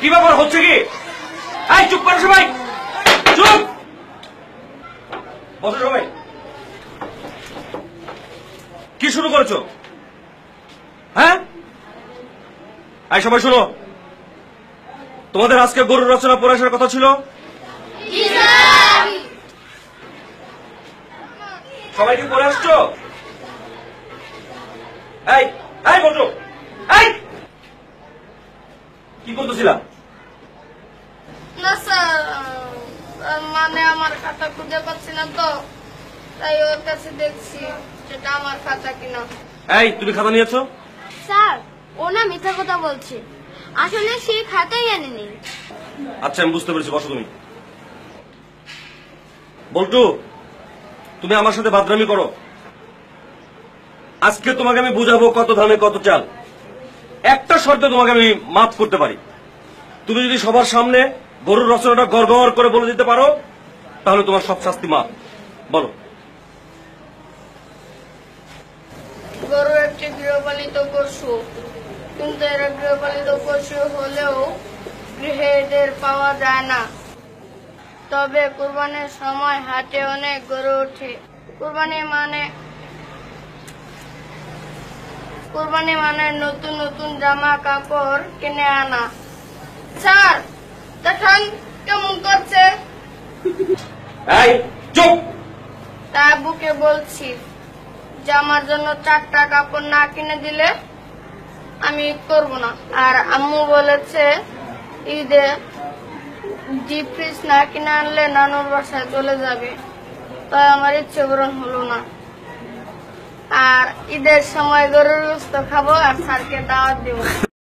হচ্ছে কি? এই, চুপ করো সবাই। চুপ! বসো সবাই। কি শুরু করেছ? হ্যাঁ? এই, সবাই শুনো। তোমাদের আজকে গরুর রচনা পড়ে আসার কথা ছিল? সবাই কি পড়ে আসছো? এই এই, বসো। কি করতেছিলাম না স্যার মানে আমার খাতা খুঁজে পাচ্ছি না তো তাই ওর কাছে দেখছি সেটা আমার খাতা কিনা। এই তুমি খাতা নিয়েছো? স্যার ও না মিথ্যা কথা বলছে। আসলে সে খাতাই আনেনি। আচ্ছা আমি বুঝতে পেরেছি বসো তুমি। বল্টু তুমি আমার সাথে বাদরামি করো। আজকে তোমাকে আমি বুঝাবো কত ধানে কত চাল। একটা শর্তে তোমাকে আমি মাফ করতে পারি। তুমি যদি সবার সামনে গরুর রচনাটা গড় করে বলে দিতে পারো, তাহলে তোমার সব শাস্তি মাফ। বলো। গরু একটি গৃহপালিত পশু, কিন্তু এরা গৃহপালিত পশু হলেও গৃহে এদের পাওয়া যায় না। তবে কুরবানির সময় হাটে অনেক গরু ওঠে। কুরবানি মানে কুরবানি মানে নতুন নতুন জামা কাপড় কিনে আনা। স্যার দেখান কেমন করছে। এই চুপ! তা বুকে বলছি যে আমার জন্য চারটা কাপড় না কিনে দিলে আমি করব না। আর আম্মু বলেছে ঈদে ডিপ ফ্রিজ না কিনে আনলে নানুর বাসায় চলে যাবে। তাই আমার ইচ্ছে পূরণ হলো না। আর ঈদের সময় গরুর খাব আর স্যারকে দাওয়াত দিব।